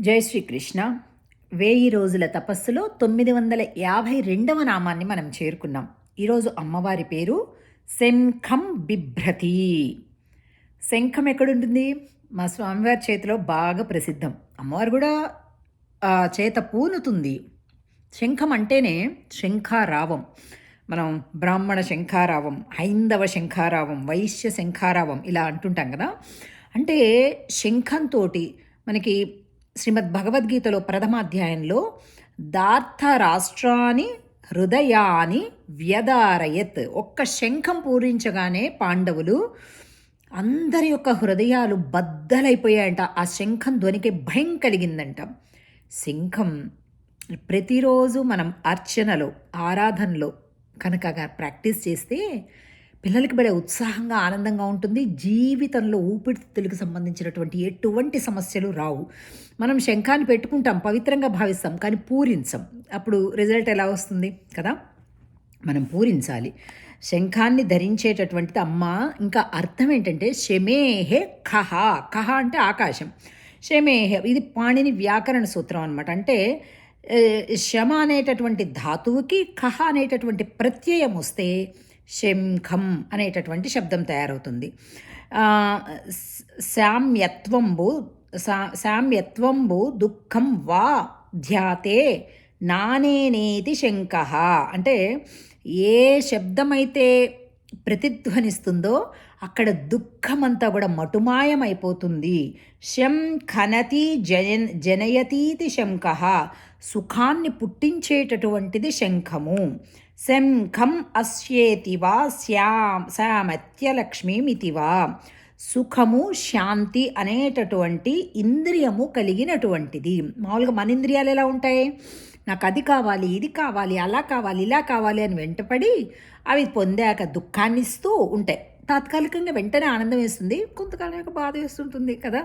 జై శ్రీకృష్ణ. వెయ్యి రోజుల తపస్సులో తొమ్మిది వందల యాభై రెండవ నామాన్ని మనం చేరుకున్నాం. ఈరోజు అమ్మవారి పేరు శంఖం బిభ్రతి. శంఖం ఎక్కడుంటుంది? మా స్వామివారి చేతిలో బాగా ప్రసిద్ధం. అమ్మవారు కూడా చేత పూనుతుంది. శంఖం అంటేనే శంఖారావం. మనం బ్రాహ్మణ శంఖారావం హైందవ శంఖారావం వైశ్య శంఖారావం ఇలా అంటుంటాం కదా. అంటే శంఖంతో మనకి శ్రీమద్ భగవద్గీతలో ప్రథమాధ్యాయంలో దార్థ రాష్ట్రాన్ని హృదయాన్ని వ్యదారయత్ ఒక్క శంఖం పూరించగానే పాండవులు అందరి యొక్క హృదయాలు బద్దలైపోయాయంట. ఆ శంఖం ధ్వనికి భయం కలిగిందంట. శంఖం ప్రతిరోజు మనం అర్చనలో ఆరాధనలో కనుక ప్రాక్టీస్ చేస్తే పిల్లలకి బడే ఉత్సాహంగా ఆనందంగా ఉంటుంది. జీవితంలో ఊపిరితిత్తులకు సంబంధించినటువంటి ఎటువంటి సమస్యలు రావు. మనం శంఖాన్ని పెట్టుకుంటాం పవిత్రంగా భావిస్తాం కానీ పూరించం. అప్పుడు రిజల్ట్ ఎలా వస్తుంది కదా? మనం పూరించాలి. శంఖాన్ని ధరించేటటువంటిది అమ్మ ఇంకా అర్థం ఏంటంటే శమేహే ఖహ. ఖహ అంటే ఆకాశం. శమేహే ఇది పాణిని వ్యాకరణ సూత్రం అనమాట అంటే శమ అనేటటువంటి ధాతువుకి ఖహ అనేటటువంటి ప్రత్యయం వస్తే శంఖం అనేటటువంటి శబ్దం తయారవుతుంది. సామ్యత్వంబు స- సా- దుఃఖం వా ధ్యాతే నానేనేతి శంఖ. అంటే ఏ శబ్దమైతే ప్రతిధ్వనిస్తుందో అక్కడ దుఃఖమంతా కూడా మటుమాయమైపోతుంది. శం ఖనతి జయన్ జనయతీతి శంక సుఖాన్ని పుట్టించేటటువంటిది శంఖము. శంఖం అస్యేతి వా శ్యామ్ వా. సుఖము శాంతి అనేటటువంటి ఇంద్రియము కలిగినటువంటిది. మామూలుగా మన ఇంద్రియాలు ఎలా ఉంటాయి? నాకు అది కావాలి ఇది కావాలి అలా కావాలి ఇలా కావాలి అని వెంటపడి అవి పొందాక దుఃఖాన్ని ఇస్తూ ఉంటాయి. తాత్కాలికంగా వెంటనే ఆనందం వేస్తుంది కొంతకాలం బాధ వేస్తుంటుంది కదా.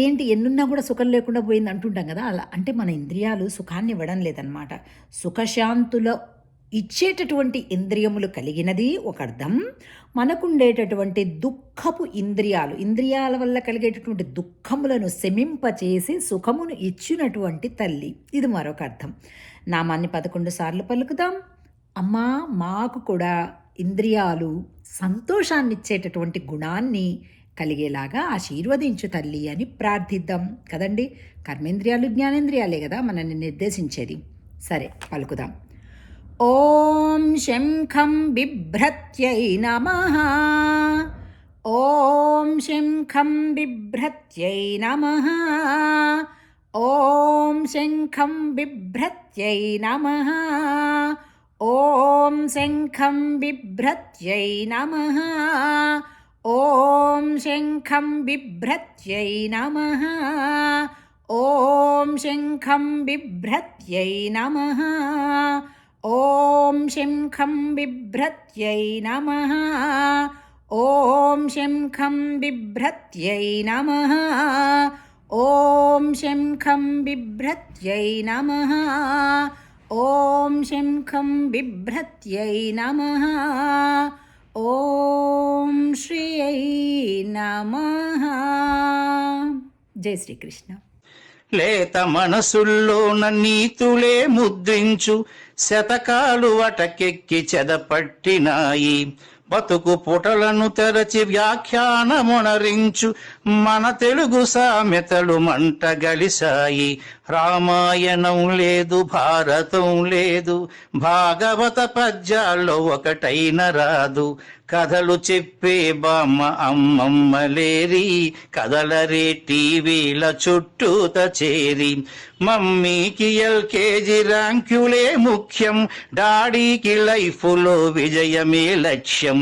ఏంటి ఎన్నున్నా కూడా సుఖం లేకుండా పోయింది అంటుంటాం కదా. అలా అంటే మన ఇంద్రియాలు సుఖాన్ని ఇవ్వడం లేదనమాట సుఖశాంతుల ఇచ్చేటటువంటి ఇంద్రియములు కలిగినది ఒక అర్థం మనకుండేటటువంటి దుఃఖపు ఇంద్రియాలు ఇంద్రియాల వల్ల కలిగేటటువంటి దుఃఖములను శమింపచేసి సుఖమును ఇచ్చినటువంటి తల్లి. ఇది మరొక అర్థం. నామాన్ని పదకొండు సార్లు పలుకుదాం. అమ్మా మాకు కూడా ఇంద్రియాలు సంతోషాన్ని ఇచ్చేటటువంటి గుణాన్ని కలిగేలాగా ఆశీర్వదించు తల్లి అని ప్రార్థిద్దాం. కదండి? కర్మేంద్రియాలు జ్ఞానేంద్రియాలే కదా మనల్ని నిర్దేశించేది. సరే పలుకుదాం. ఓ शंखं बिभ्रत्यै नमः ॐ शङ्खं बिभ्रत्यै नमः ॐ शङ्खं बिभ्रत्यै नमः ॐ शङ्खं बिभ्रत्यै नमः ॐ शङ्खं बिभ्रत्यै नमः ॐ शङ्खं बिभ्रत्यै नमः ॐ शिं खं बिभ्रत्यै नमः। ॐ शिं खं बिभ्रत्यै नमः। ॐ शिं खं बिभ्रत्यै नमः। ॐ शिं खं बिभ्रत्यै नमः। ॐ श्रियै नमः। जय श्रीकृष्ण। లేత మనసుల్లోన నీతులే ముద్రించు శతకాలు వటకెక్కి చెదపట్టినాయి. బతుకు పుటలను తెరచి వ్యాఖ్యానమునరించు మన తెలుగు సామెతలు మంట గలిసాయి రామాయణం లేదు భారతం లేదు భాగవత పద్యాల్లో ఒకటైన రాదు. కథలు చెప్పే బామ్మ అమ్మమ్మ లేరి కథలరే టీవీల చుట్టూత చేరి. మమ్మీకి ఎల్కేజీ ర్యాంకులే ముఖ్యం డాడీకి లైఫ్లో విజయమే లక్ష్యం.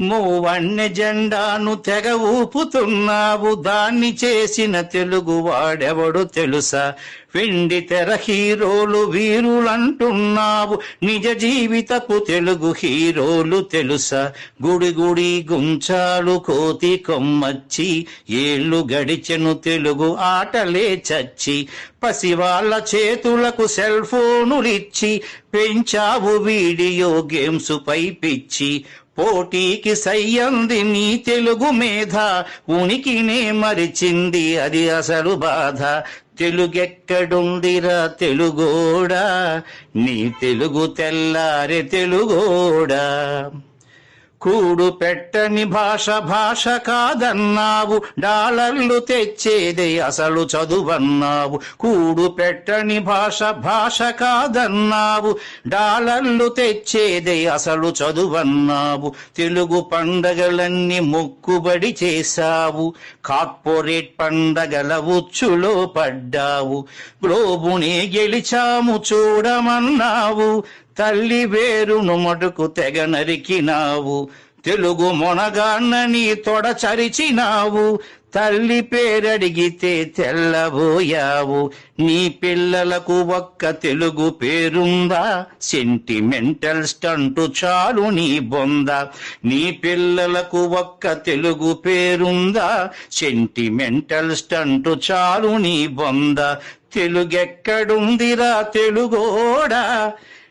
మూవన్నె జెండాను తెగ ఊపుతున్నావు. దాన్ని చేసిన తెలుగు వాడెవడు తెలుసా? వెండి తెర హీరోలు వీరులంటున్నావు. నిజ జీవితపు తెలుగు హీరోలు తెలుసా? గుడి గుడి గుంచాలు కోతి కొమ్మచ్చి ఏళ్ళు గడిచెను తెలుగు ఆటలే చచ్చి పసివాళ్ళ చేతులకు సెల్ ఫోనులిచ్చి పెంచావు వీడియో గేమ్స్ పై పిచ్చి పోటీకి సయ్యంది నీ తెలుగు మేధ ఉనికినే మరిచింది అది అసలు బాధ. తెలుగెక్కడుందిరా తెలుగోడా నీ తెలుగు తెల్లారే తెలుగోడా. కూడు పెట్టని భాష భాష కాదన్నావు డాలర్లు తెచ్చేదే అసలు చదువన్నావు. కూడు పెట్టని భాష భాష కాదన్నావు డాలర్లు తెచ్చేదే అసలు చదువన్నావు. తెలుగు పండగలన్నీ మొక్కుబడి చేశావు కార్పొరేట్ పండగల ఉచ్చులో పడ్డావు. గ్లోబుని గెలిచాము చూడమన్నావు తల్లి వేరును మటుకు తెగ నరికినావు. తెలుగు మొనగాన్నని తొడచరిచినావు తల్లి పేరడిగితే తెల్లబోయావు. నీ పిల్లలకు ఒక్క తెలుగు పేరుందా? సెంటిమెంటల్ స్టంటు చాలు నీ బొంద. నీ పిల్లలకు ఒక్క తెలుగు పేరుందా? సెంటిమెంటల్ స్టంటు చాలు నీ బొంద. తెలుగెక్కడుందిరా తెలుగోడా?